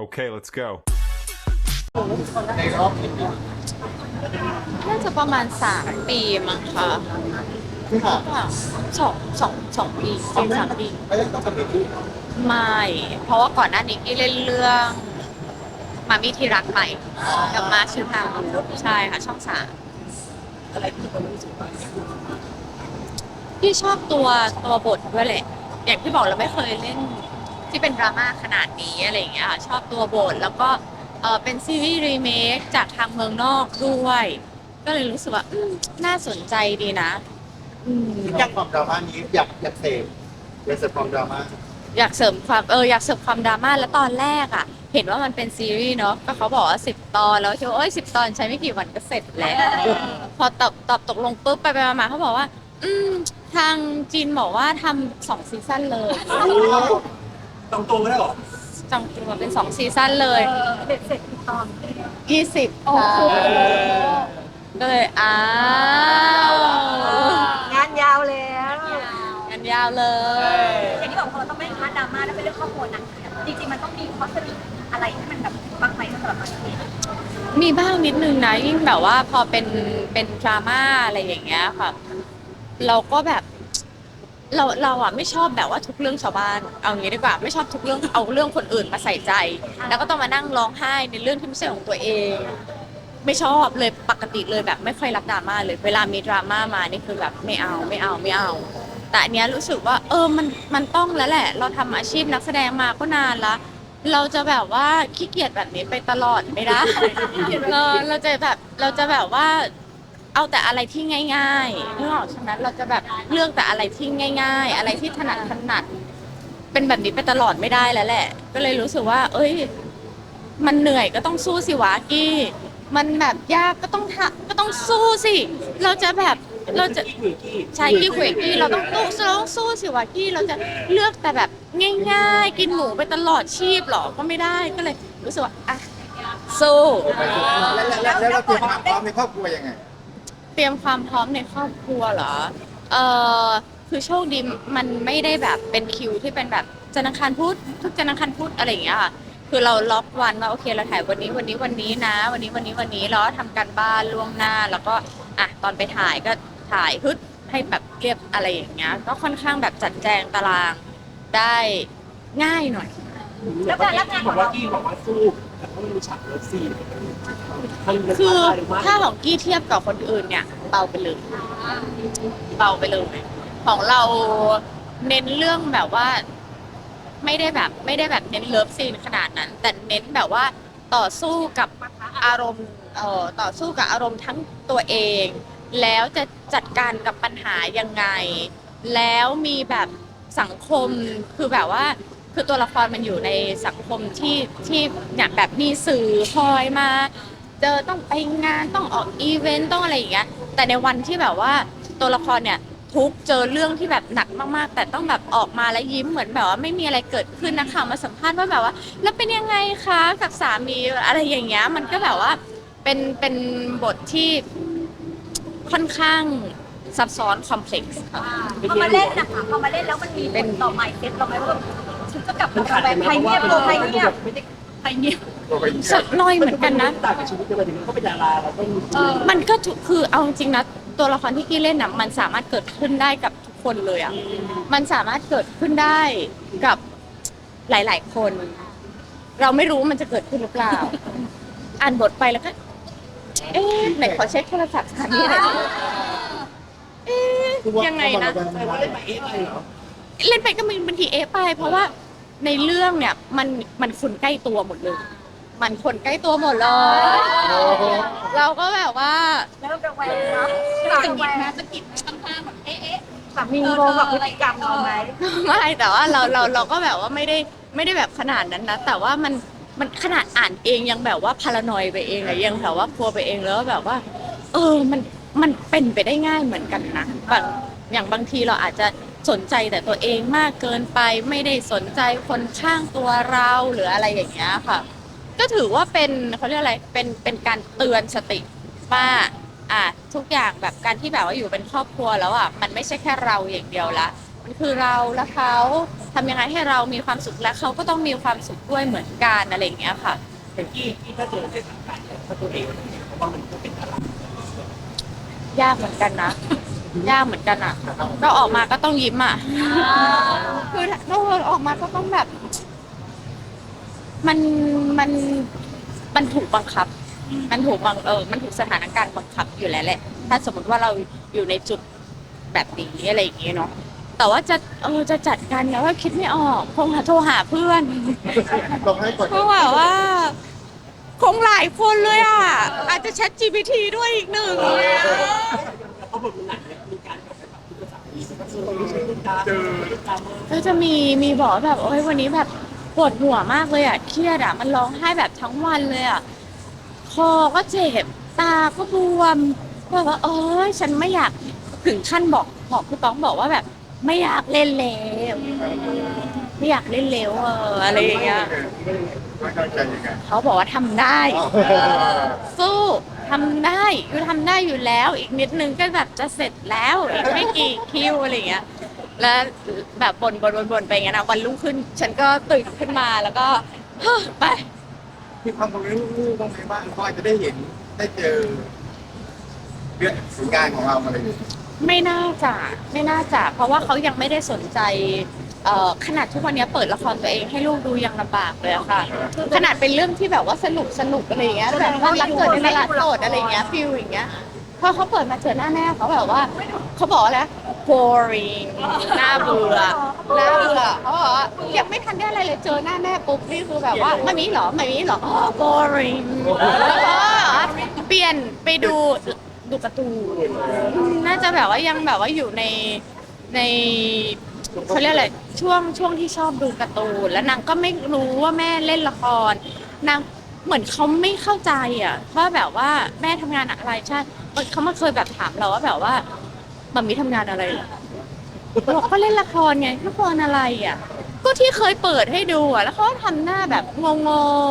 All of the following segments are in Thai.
Okay, let's go. ในรอบกี่ปีน่าจะประมาณสามปีมั้งคะที่ผ่านก็สองสองสองปีสองสามปี ไม่ได้ต้องทำเป็นคู่ไม่ เพราะว่าก่อนหน้านี้กี้เล่นเรื่องมามีที่รักใหม่กับมาชื่อทางใช่ค่ะ ช่องสามอะไรที่เรารู้สึกว่าพี่ชอบตัวตัวบทด้วยแหละ อย่างที่บอกเราไม่เคยเล่น ที่เป็นดราม่าขนาดนี้อะไรอย่างเงี้ยค่ะชอบตัวบทแล้วก็เออเป็นซีรีส์รีเมคจากทางเมืองนอกด้วย ก็เลยรู้สึกว่าอืมน่าสนใจดีนะอืมอยากความดราม่านี้อยากอยากเสพอยากเสพความดราม่าอยากเสริมความเอออยากเสริมความดราม่าแล้วตอนแรกอะ เห็นว่ามันเป็นซีรีส์เนาะก็เขาบอกว่าสิบตอนแล้วคิดว่าโอ้ยสิบตอนใช้ไม่กี่วันก็เสร็จแล้ว พอตอบตอบตกลงปุ๊บไปไปมาๆเขาบอกว่า อืม ทางจีนบอกว่าทำสองซีซั่นเลย ตรงตัวไม่ได้หรอจองตัวเป็นสองซีซั่นเลยเบ็ดเสร็จกี่ตอนยี่สิบค่ะก็เลยอ้าวงานยาวแล้วกันยาวเลย อย่างที่บอกพอเราต้องไม่พาร์ทดราม่าแล้วเป็นเรื่องครอบครัวหนักจริงๆมันต้องมีคอสติอะไรที่มันแบบบางไหมสำหรับมันนี้มีบ้างนิดนึงนะยิ่งแบบว่าพอเป็นเป็นดราม่าอะไรอย่างเงี้ยค่ะ เราก็แบบ เราเราอะไม่ชอบแบบว่าทุกเรื่องชาวบ้าน เอางี้ดีกว่าไม่ชอบทุกเรื่องเอาเรื่องคนอื่นมาใส่ใจ แล้วก็ต้องมานั่งร้องไห้ในเรื่องที่ไม่ใช่ของตัวเอง ไม่ชอบเลยปกติเลยแบบไม่ค่อยรับดราม่าเลยเวลามีดราม่ามานี่คือแบบไม่เอาไม่เอาไม่เอา แต่อันเนี้ยรู้สึกว่า เออมันมันต้องแล้วแหละ เราทำอาชีพนักแสดงมาก็นานละเราจะแบบว่าขี้เกียจแบบนี้ไปตลอดไม่ได้เราเราจะแบบเราจะแบบว่า เอาแต่อะไรที่ง่ายๆนึกออกใช่ไหมเราจะแบบเลือกแต่อะไรที่ง่าย ๆ อะไรที่ถนัดถนัด เป็นแบบนี้ไปตลอดไม่ได้แล้วแหละ ก็เลยรู้สึกว่า เอ้ย มันเหนื่อยก็ต้องสู้สิวะกี้มันแบบยากก็ต้องทะก็ต้องสู้สิ เราจะแบบเราจะใช่กี้คุยกี้เราต้องสู้เราต้องสู้สิวะกี้เราจะเลือกแต่แบบง่าย ๆ กินหมูไปตลอดชีพหรอก็ไม่ได้ก็เลยรู้สึกว่าอะสู้แล้วแล้วแล้วเราเตรียมความพร้อมในครอบครัวยังไง รียมความพร้อมในครอบครัวเหรอ เออคือโชคดีมันไม่ได้แบบเป็นคิวที่เป็นแบบจันทร์อังคารพุธทุกจันทร์อังคารพุธอะไรอย่างเงี้ยค่ะคือเราล็อกวันว่าโอเคเราถ่ายวันนี้วันนี้วันนี้นะ วันนี้วันนี้วันนี้แล้วทำการบ้านล่วงหน้า แล้วก็อะตอนไปถ่ายก็ถ่ายฮึดให้แบบเรียบอะไรอย่างเงี้ยก็ค่อนข้างแบบจัดแจงตารางได้ง่ายหน่อย แล้วการรับงานของว่าเรากี้บอกว่าสู้ ต่ว่ามันมีฉากเลิฟซีนมันมันคือท้าทายหรือว่าถ้าของกี้เทียบกับคนอื่นเนี่ยเบาไปเลยเบาไปเลยของเราเน้นเรื่องแบบว่า ไม่ได้แบบ ไม่ได้แบบเน้นเลิฟซีนขนาดนั้น แต่เน้นแบบว่าต่อสู้กับอารมณ์เอ่อต่อสู้กับอารมณ์ทั้งตัวเอง แล้วจะจัดการกับปัญหายังไง แล้วมีแบบสังคมคือแบบว่า คือตัวละครมันอยู่ในสังคมที่ที่เนี่ยแบบมีสื่อคอยมา เจอต้องไปงานต้องออกอีเวนต์ต้องอะไรอย่างเงี้ยแต่ในวันที่แบบว่าตัวละครเนี่ยทุกเจอเรื่องที่แบบหนักมากๆ แต่ต้องแบบออกมาแล้วยิ้มเหมือนแบบว่าไม่มีอะไรเกิดขึ้นนะคะมาสัมภาษณ์ว่าแบบว่า แล้วเป็นยังไงคะกับสามีอะไรอย่างเงี้ยมันก็แบบว่าเป็นเป็นบทที่ค่อนข้างซับซ้อนคอมเพล็กซ์ค่ะ พอมาเล่นนะคะพอมาเล่นแล้วมันมีผลต่อไมเซ็ตเราไหมว่าฉันจะกลับมาไปไทยเงียบตัวไทยเงียบไทยเงียบสักหน้อยเหมือนกันนะ ต่างกับชีวิตในวันนี้เขาเป็นดาราเราต้องเออมันก็ถูกคือเอาจริงๆนะตัวละครที่กี้เล่นน่ะมันสามารถเกิดขึ้นได้กับทุกคนเลยอะมันสามารถเกิดขึ้นได้กับหลาย ๆ คน เราไม่รู้มันจะเกิดขึ้นหรือเปล่า อ่านบทไปแล้วก็ เอ๊ะไหนขอเช็คโทรศัพท์สถานีหน่อยสิเอ๊ะยังไงนะ แต่ว่าเล่นไปเอ๊ะไปเหรอ เล่นไปก็มีบางทีเอ๊ะไปเพราะว่า ในเรื่องเนี่ยมันมันคนใกล้ตัวหมดเลย มันคนใกล้ตัวหมดเลย เราก็แบบว่าเริ่มระแวงเนาะระแวงจะกินข้างๆแบบเอ๊ะสามีงงกับพฤติกรรมเราไหมไม่แต่ว่าเราเราเราก็แบบว่าไม่ได้ไม่ได้แบบขนาดนั้นนะ แต่ว่ามันมันขนาดอ่านเองยังแบบว่าพารานอยไปเองอะยังแบบว่ากลัวไปเองแล้วแบบว่า เออมันมันเป็นไปได้ง่ายเหมือนกันนะบางอย่างบางทีเราอาจจะ สนใจแต่ตัวเองมากเกินไปไม่ได้สนใจคนข้างตัวเราหรืออะไรอย่างเงี้ยค่ะ ก็ถือว่าเป็นเขาเรียกอะไรเป็นเป็นการเตือนสติว่าอะทุกอย่างแบบการที่แบบว่าอยู่เป็นครอบครัวแล้วอะมันไม่ใช่แค่เราอย่างเดียวละมันคือเราและเขาทำยังไงให้เรามีความสุขและเขาก็ต้องมีความสุขด้วยเหมือนกันอะไรอย่างเงี้ยค่ะแต่ที่ที่ถ้าเจอในสังกัดเนี่ยถ้าตัวเองเนี่ยเพราะว่ามันก็เป็นดารายากเหมือนกันนะ ยากเหมือนกันอะเราออกมาก็ต้องยิ้มอะคือเราออกมาก็ต้องแบบ มันมันมันถูกบังคับ มันถูกบังเออมันถูกสถานการณ์บังคับอยู่แล้วแหละ ถ้าสมมติว่าเราอยู่ในจุดแบบนี้อะไรอย่างเงี้ยเนาะแต่ว่าจะเออจะจัดการเนี่ยว่าคิดไม่ออกคงหาโทรหาเพื่อนลองให้ก่อนเพราะว่าว่า คงหลายคนเลยอะ อาจจะ Chat GPT ด้วยอีกหนึ่ง แล้วเขาบอกมันหนักเนี่ยมีการแบบปรับทุกภาษาอีกแล้วก็คือต้องใช้ลูกตาลูกตาเมอร์ก็จะมีมีบอกว่าแบบโอ้ยวันนี้แบบปวดหัวมากเลยอะเครียดอะมันร้องไห้แบบทั้งวันเลยอะคอก็เจ็บตาก็บวมแบบว่าเอ้ยฉันไม่อยากถึงขั้นบอกบอกพี่ต้องบอกว่าแบบ ไม่อยากเล่นแล้วไม่อยากเล่นแล้วเอออะไรอย่างเงี้ย ไม่เข้าใจยังไงเขาบอกว่าทำได้ สู้ทำได้อยู่ทำได้อยู่แล้ว อีกนิดนึงก็แบบจะเสร็จแล้วอีกไม่กี่คิวอะไรอย่างเงี้ยแล้วแบบบนบนบนบนไปอย่างเงี้ยนะวันรุ่งขึ้น ฉันก็ตื่นขึ้นมาแล้วก็เฮ้อไป มีความกังวลเรื่องลูกบ้างไหมว่าเขาอาจจะได้เห็นได้เจอเรื่องผลงานของเราอะไรอย่างเงี้ยไม่น่าจะไม่น่าจะเพราะว่าเขายังไม่ได้สนใจ เอ่อขนาดทุกวันนี้เปิดละครตัวเองให้ลูกดูยังลำบากเลยอะค่ะ ขนาดเป็นเรื่องที่แบบว่าสนุกสนุกอะไรอย่างเงี้ยแบบว่ารักเกิดในตลาดโสดอะไรอย่างเงี้ยฟิลอย่างเงี้ยพอเขาเปิดมาเจอหน้าแม่เขาแบบว่าเขาบอกว่าอะไร boring น่าเบื่อน่าเบื่อเขาบอกว่ายังไม่ทันได้อะไรเลยเจอหน้าแม่ปุ๊บนี่คือแบบว่าไม่มีเหรอไม่มีเหรออ๋อ boring แล้วก็เปลี่ยนไปดูดูการ์ตูนอืมน่าจะแบบว่ายังแบบว่าอยู่ในใน เขาเรียกอะไรช่วงช่วงที่ชอบดูการ์ตูนแล้วนางก็ไม่รู้ว่าแม่เล่นละครนางเหมือนเขาไม่เข้าใจอะว่าแบบว่าแม่ทำงานอะไรใช่เขามาเคยแบบถามเราว่าแบบว่ามัมมี่ทำงานอะไรเหรอบอกก็เล่นละครไงละครอะไรอะ ก็ที่เคยเปิดให้ดูอะแล้วเขาก็ทำหน้าแบบง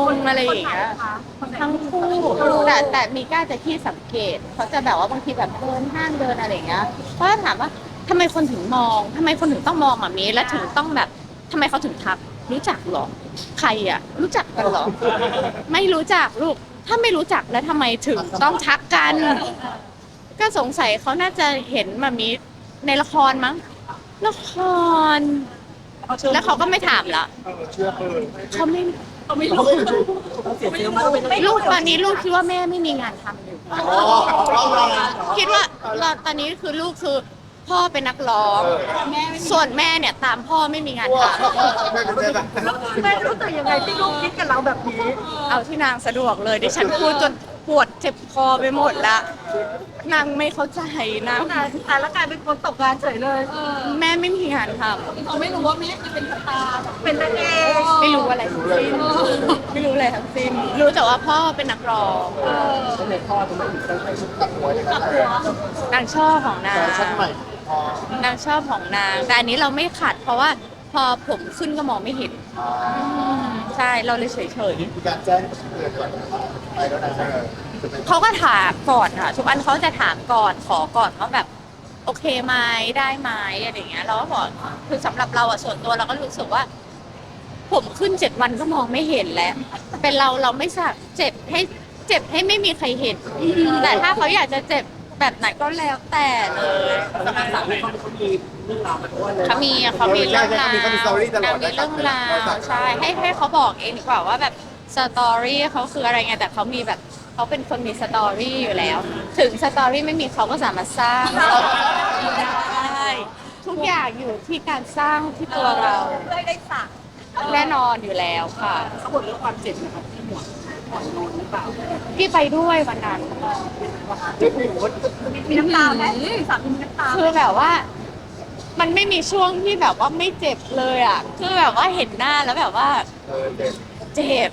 งๆอะไรอย่างเงี้ย ทั้งคู่แต่แต่มีก้าจะที่สังเกตเขาจะแบบว่าบางทีแบบเดินห้างเดินอะไรอย่างเงี้ยเพราะว่าถามว่า ทำไมคนถึงมองทำไมคนถึงต้องมองแบบนี้และถึงต้องแบบทำไมเขาถึงทัก รู้จักเหรอ ใครอะ รู้จักกันเหรอ ไม่รู้จักลูก ถ้าไม่รู้จักแล้วทำไมถึงต้องทักกัน ก็สงสัยเขาน่าจะเห็นแบบนี้ในละครมั้ง ละคร แล้วเขาก็ไม่ถามละเออเชื่อเออเขาไม่เขาไม่รู้เขาเสียเซลล์มากเป็นลูกตอนนี้ลูกคิดว่าแม่ไม่มีงานทำอยู่อ๋อเอาเลยคิดว่าเราตอนนี้คือลูกคือ พ่อเป็นนักร้องแม่ส่วนแม่เนี่ยตามพ่อไม่มีงานทไม่เป็นไรนะแม่รู้สึกยังไงที่ลูกคิดกับเราแบบนี้ำเอาที่นางสะดวกเลยดิฉันพูดจนปวดเจ็บคอไปหมดละนางไม่เข้าใจนางแต่สุดท้ายแล้วกลายเป็นคนตกงานเฉยเลยแม่ไม่มีงานทเขาไม่รู้ว่าแม่คือเป็นสตาร์เป็นนางเอกำไม่รู้อะไรทั้งสิ้นไม่รู้อะไรทั้งสิ้นรู้แต่ว่าพ่อเป็นนักร้องแล้วในพ่อทำไมถึงต้องใช้ชุดตัดหัวอย่างนั้นเลยนางชอบของนาแฟงชั่ นใหม่พอนางชอบของนาง แต่อันนี้เราไม่ขัด เพราะว่าพอผมขึ้นก็มองไม่เห็นอ่าใช่เราเลยเฉยมีการแจ้งเตือนก่อนไปแล้วนะเออจะไปๆเขาก็ถามก่อนค่ะทุกอันเขาจะถามก่อนขอก่อนว่าแบบ โอเคไหมได้ไหมอะไรอย่างเงี้ยเราก็บอกคือสำหรับเราอะส่วนตัวเราก็รู้สึกว่า ผมขึ้นเจ็ดวันก็มองไม่เห็นแล้ว เป็นเราเราไม่สักเจ็บให้เจ็บให้ไม่มีใครเห็น แต่ถ้าเขาอยากจะเจ็บ แบบไหนก็แล้วแต่เลยสมัครสามเขาเขามีเรื่องราวมันเพราะว่าเขามีเขามีเรื่องราวมีเขามีสตอรี่ตลอดมีเรื่องราวใช่ให้ให้เขาบอกเองดีกว่าว่าแบบสตอรี่เขาคืออะไรไงแต่เขามีแบบเขาเป็นคนมีสตอรี่อยู่แล้ว ถึงสตอรี่ไม่มีเขาก็สามารถสร้างได้ทุกอย่างอยู่ที่การสร้างที่ตัวเรา เพื่อให้ได้สักแน่นอนอยู่แล้วค่ะ เขาบอกเรื่องความเจ็บนะครับที่หัว หัวนอนหรือเปล่าพี่ไปด้วยวันนั้นมีน้ำตาไหมสามีมีน้ำตาคือแบบว่า มันไม่มีช่วงที่แบบว่าไม่เจ็บเลยอะ คือแบบว่าเห็นหน้าแล้วแบบว่า เออเด็กเจ็บ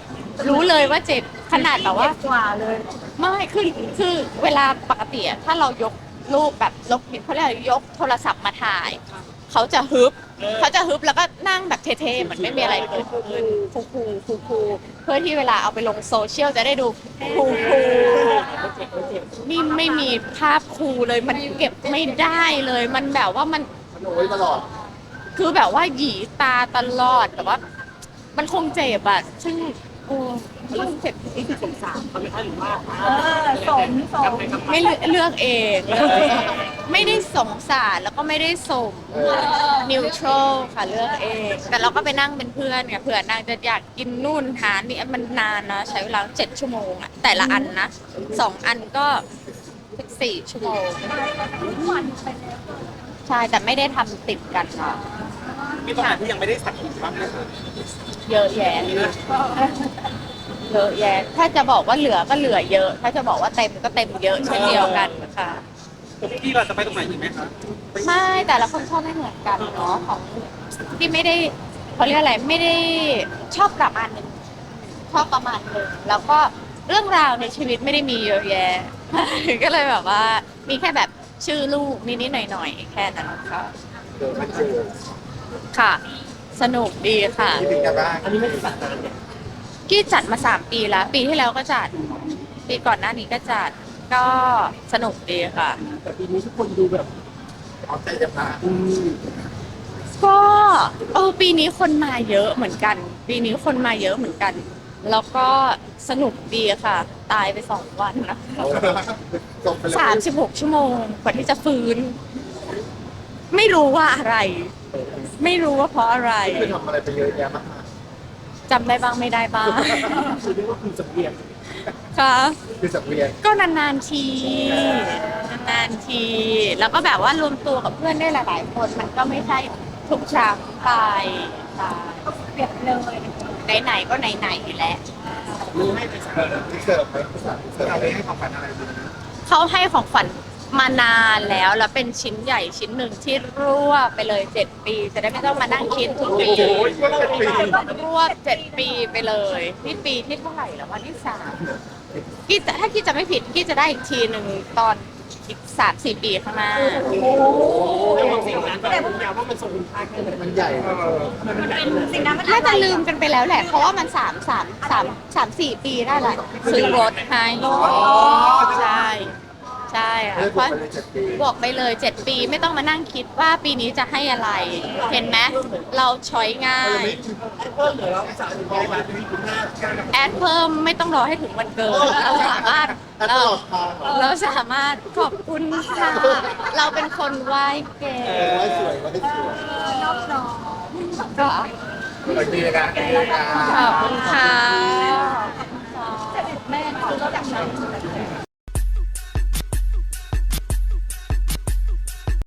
รู้เลยว่าเจ็บขนาดแบบว่า กว่าเลยไม่คือคือเวลาปกติอะถ้าเรายกรูปแบบลกเขาเรียกอะไรยกโทรศัพท์มาถ่าย เขาจะฮึบ เขาจะฮึบแล้วก็นั่งแบบเท่ๆเหมือนไม่มีอะไรเกิดขึ้นคูคูคูคูเพื่อที่เวลาเอาไปลงโซเชียลจะได้ดูคูคูนี่ไม่มีภาพคูเลยมันเก็บไม่ได้เลย มันแบบว่ามันมันโอ้ยตลอดคือแบบว่าหยีตาตลอดแต่ว่า มันคงเจ็บอะซึ่งโอ้คงเจ็บนี่คือสงสารเขาไหมคะหรือว่าเออสมสมไม่เลือกเลือกเองเลือกเอง ไม่ได้สงสารแล้วก็ไม่ได้สมเออนิวทรัลค่ะเลือกเอง แต่เราก็ไปนั่งเป็นเพื่อนไงเผื่อนางจะอยากกินนู่นหานี่มันนานนะ ใช้เวลาเจ็ดชั่วโมงอะแต่ละอันนะสองอันก็สี่ชั่วโมงทุกวันไปแล้วใช่แต่ไม่ได้ทำติดกันค่ะมีตรงไหนที่ยังไม่ได้สักอีกบ้างไหมคะเยอะแยะเยอะแยะถ้าจะบอกว่าเหลือก็เหลือเยอะ ถ้าจะบอกว่าเต็มก็เต็มเยอะเช่นเดียวกันค่ะ พี่เราจะไปตรงไหนอีกไหมคะไม่แต่ละคนชอบไม่เหมือนกันเนาะของที่ไม่ได้เขาเรียกอะไรไม่ได้ชอบประมาณหนึงชอบประมาณหนึงแล้วก็เรื่องราวในชีวิตไม่ได้มีเยอะแยะ ก็เลยแบบว่า มีแค่แบบชื่อลูกนิดๆหน่อยๆแค่นั้นค่ะเจอไม่เจอค่ะ สนุกดีค่ะที่ถึงกันบ้างอันนี้ไม่ได้จัดนานเนี่ย กี้จัดมาสามปีแล้ว ปีที่แล้วก็จัด ปีก่อนหน้านี้ก็จัด ก็สนุกดีค่ะ แต่ปีนี้ทุกคนดูแบบเอาใจจะมาอืมก็เออปีนี้คนมาเยอะเหมือนกัน ปีนี้คนมาเยอะเหมือนกัน แล้วก็สนุกดีค่ะ ตายไปสองวันนะเอาจบไปเลยสามสิบหกชั่วโมงกว่าที่จะฟื้น ไม่รู้ว่าอะไร ไม่รู้ว่าเพราะอะไรคือทำอะไรไปเยอะแยะมากมายจำได้บ้างไม่ได้บ้าง คือเรียกว่าคือสังเวียน ค่ะ คือสังเวียนก็นานๆที นานๆที แล้วก็แบบว่ารวมตัวกับเพื่อนได้หลายๆ คนมันก็ไม่ใช่ทุกครั้งไปใช่เปรียบเลยไหนๆก็ไหนๆแหละมีให้ไปสังเออที่เสิร์ฟไปเสิร์ฟเอาไปให้ความฝันอะไรดีเขาให้ของขวัญ มานานแล้วแล้วเป็นชิ้นใหญ่ชิ้นหนึ่งที่รวบไปเลยเจ็ดปี จะได้ไม่ต้องมานั่งคิดทุกปีโอ้ยก็เป็นปีรวบเจ็ดปีไปเลยนี่ปีที่เท่าไหร่แล้ววันที่สามกี้จะถ้ากี้จะไม่ผิดกี้จะได้อีกทีหนึ่งตอนอีกสามสี่ปีข้างหน้าแล้วบางสิ่งนั้นแต่ผมอยากว่ามันทรงคุณค่าแค่ไหนมันใหญ่เออมันเป็นแบบเป็นนั้นสิ่งนั้นมันน่าจะลืมกันไปแล้วแหละ เพราะว่ามันสามสามสามสามสี่ปีได้แหละซื้อรถให้ใช่ ใช่ค่ะเลิกเพบวกราะไปเลยเจ็ดปีบอกไปเลยเจ็ดปีไม่ต้องมานั่งคิดว่าปีนี้จะให้อะไร เห็นไหมเราช้อยง่ายเพิ่มเหลือแล้วสามสิบาทที่คุณแม่แอดเพิ่มไม่ต้องรอให้ถึงวันเกิดเราสามารถแอดตเอ่ลออดทางเหรอเราสามารถขอบคุณค่ะเราเป็นคนไหว้เก่งเออไว้สวยไว้สวยนอบน้อมก็โอเคนะโอเคนะขอบคุณค่ะ